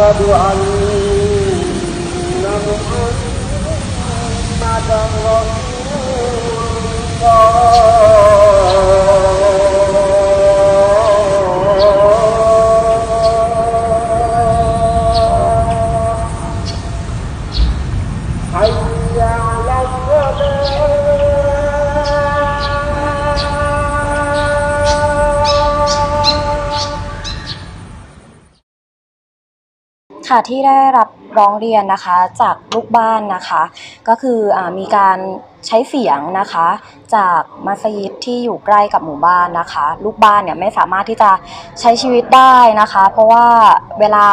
وأشهد أن محمدا رسول ค่ะที่ได้รับร้องเรียนนะคะจากลูกบ้านนะคะ ก็คืออมีการใช้เสียงนะคะ จากมัสยิดที่อยู่ใกล้กับหมู่บ้านนะคะ ลูกบ้านเนี่ยไม่สามารถที่จะใช้ชีวิตได้นะคะ เพราะว่าเวลา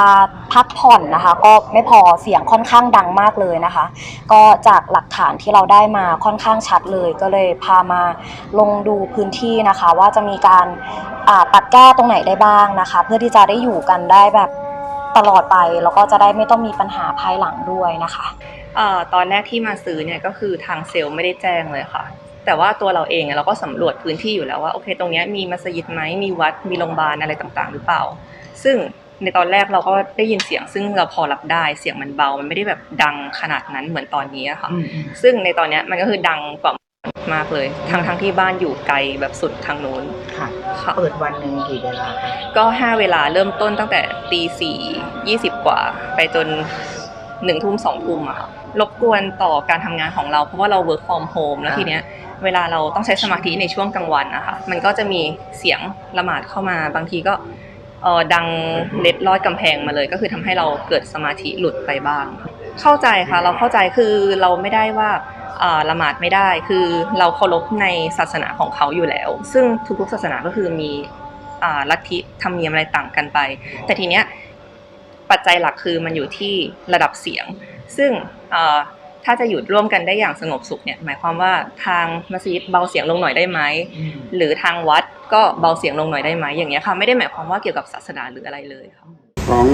พักผ่อนนะคะ ก็ไม่พอเสียงค่อนข้างดังมากเลยนะคะ ก็จากหลักฐานที่เราได้มาค่อนข้างชัดเลย ก็เลยพามาลงดูพื้นที่นะคะ ว่าจะมีการอ่าตัดแก้ตรงไหนได้บ้างนะคะ เพื่อที่จะได้อยู่กันได้แบบ ตลอดไป แล้วก็จะได้ไม่ต้องมีปัญหาภายหลังด้วยนะคะเอ่อตอนแรกที่มาซื้อเนี่ยก็คือทางเซลล์ไม่ได้แจ้งเลยค่ะ แต่ว่าตัวเราเองอะเราก็สำรวจพื้นที่อยู่แล้วว่าโอเค ตรงเนี้ยมีมัสยิดไหมมีวัดมีโรงพยาบาลอะไรต่างๆ หรือเปล่า ซึ่งในตอนแรกเราก็ได้ยินเสียง ซึ่งเราพอรับได้เสียงมันเบา มันไม่ได้แบบดังขนาดนั้นเหมือนตอนนี้อะค่ะ ซึ่งในตอนเนี้ยมันก็คือดังกว่า มากเลย ทั้งทั้งที่บ้านอยู่ไกลแบบสุดทางนู้นค่ะค่ะ เปิดวันหนึ่งกี่เวลาก็ห้าเวลาเริ่มต้นตั้งแต่ตีสี่ยี่สิบกว่า ไปจนหนึ่งทุ่มสองทุ่มอะค่ะรบกวนต่อการทำงานของเราเพราะว่าเรา work from home แล้วอ่าทีเนี้ยเวลาเราต้องใช้สมาธิในช่วงกลางวันนะคะมันก็จะมีเสียงละหมาดเข้ามาบางทีก็เออดังเล็ดลอดกำแพงมาเลย ก็คือทำให้เราเกิดสมาธิหลุดไปบ้าง เข้าใจค่ะ เราเข้าใจคือเราไม่ได้ว่าอ่า ละหมาดไม่ได้ คือเราเคารพในศาสนาของเขาอยู่แล้ว ซึ่งทุกๆศาสนาก็คือมีอ่าลัทธิธรรมเนียมอะไรต่างกันไป แต่ทีเนี้ยปัจจัยหลักคือมันอยู่ที่ระดับเสียง ซึ่งอ่าถ้าจะอยู่ร่วมกันได้อย่างสงบสุขเนี่ยหมายความว่าทางมัสยิดเบาเสียงลงหน่อยได้ไหมหรือทางวัดก็เบาเสียงลงหน่อยได้ไหมอย่างเงี้ยค่ะไม่ได้หมายความว่าเกี่ยวกับศาสนาหรืออะไรเลยค่ะของ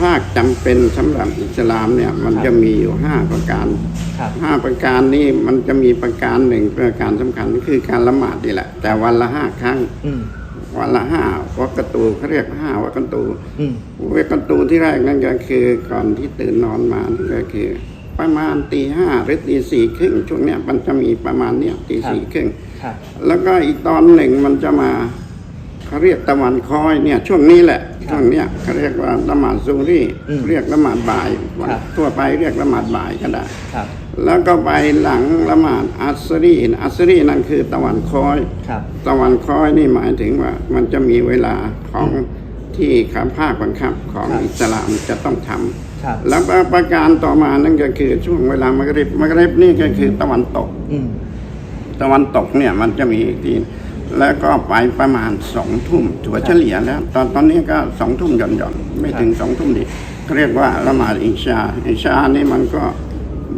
ภาคจำเป็นสำหรับอิสลามเนี่ยมันจะมีอยู่ห้าประการครับ ห้าประการนี้มันจะมีประการหนึ่งประการสำคัญก็คือการละหมาดนี่แหละ แต่วันละห้าครั้ง อืม วันละห้าวักตูเขาเรียกห้าวักตูอืม วักตูที่แรกนั่นก็คือก่อนที่ตื่นนอนมานั่นก็คือ ประมาณตีห้าหรือตีสี่ครึ่งช่วงเนี้ยมันจะมีประมาณเนี้ยตีสี่ครึ่ง ครับ แล้วก็อีกตอนหนึ่งมันจะมา เขาเรียกตะวันคอยเนี่ยช่วงนี้แหละครับช่วงเนี้ยเขาเรียกว่าละหมาดซูรี่อืมเรียกละหมาดบ่ายครับทั่วไปเรียกละหมาดบ่ายก็ได้ครับ แล้วก็ไปหลังละหมาดอัสรีอัสรีนั่นคือตะวันคอย ครับ ตะวันคอยนี่หมายถึงว่ามันจะมีเวลาของที่ข้าภาคบังคับของครับอิสลามจะต้องทำครับ แล้วประการต่อมานั่นก็คือช่วงเวลามะกริบมะกริบนี่ก็คือตะวันตก อืม ตะวันตกเนี่ยมันจะมีอีกที แล้วก็ไปประมาณสองทุ่มถัวเฉลี่ยแล้ว ตอนตอนนี้ก็สองทุ่มหย่อนหย่อนๆไม่ถึงสองทุ่มดิเขาเรียกว่าละหมาดอิชา อิชานี่มันก็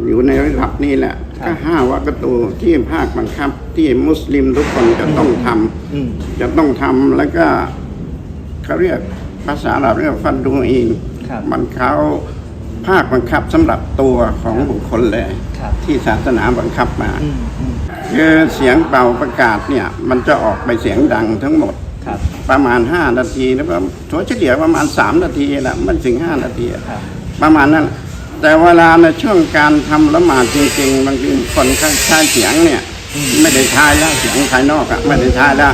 อยู่ในระดับนี้แหละครับก็ห้าวักตูที่ภาคบังคับ ที่มุสลิมทุกคนจะต้องทำอืมจะต้องทำแล้วก็เขาเรียกภาษาเราเรียกฟันดูอินครับมันเขาภาคบังคับสำหรับตัวของบุคคลเลยครับที่ศาสนาบังคับมาอืมอืม คือเสียงเป่าประกาศเนี่ย มันจะออกไปเสียงดังทั้งหมด ครับ ประมาณ 5 นาทีแล้วก็ถัวเฉลี่ยประมาณ 3 นาทีแหละไม่ถึง 5 นาทีอะครับ ประมาณนั้นแต่เวลาในช่วงการทำละหมาดจริงๆบางทีคนข้างใช้เสียงเนี่ย ไม่ได้ทายแล้วเสียงภายนอกอะไม่ได้ทายแล้ว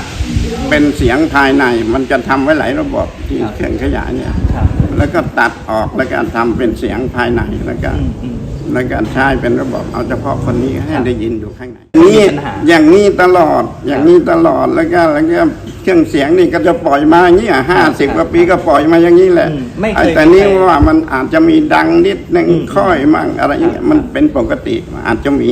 เป็นเสียงภายในมันจะทำไว้หลายระบบที่ครับเครื่องขยายเนี่ย ครับ แล้วก็ตัดออกแล้วก็ทำเป็นเสียงภายในแล้วก็ อืมอืม แล้วก็ใช้เป็นระบบเอาเฉพาะคนนี้ให้ได้ยินอยู่ข้างในไม่มีนี่ปัญหาอย่างนี้ตลอดอย่างนี้ตลอดแล้วก็แล้วก็เครื่องเสียงนี่ก็จะปล่อยมาอย่างนี้ห้าสิบกว่าปีก็ปล่อยมาอย่างนี้แหละอืมไม่เคยไอ้แต่นี่มีใครว่ามันอาจจะมีดังนิดนึงอืมค่อยมั่งอะไรอย่างเงี้ยมันเป็นปกติอาจจะมี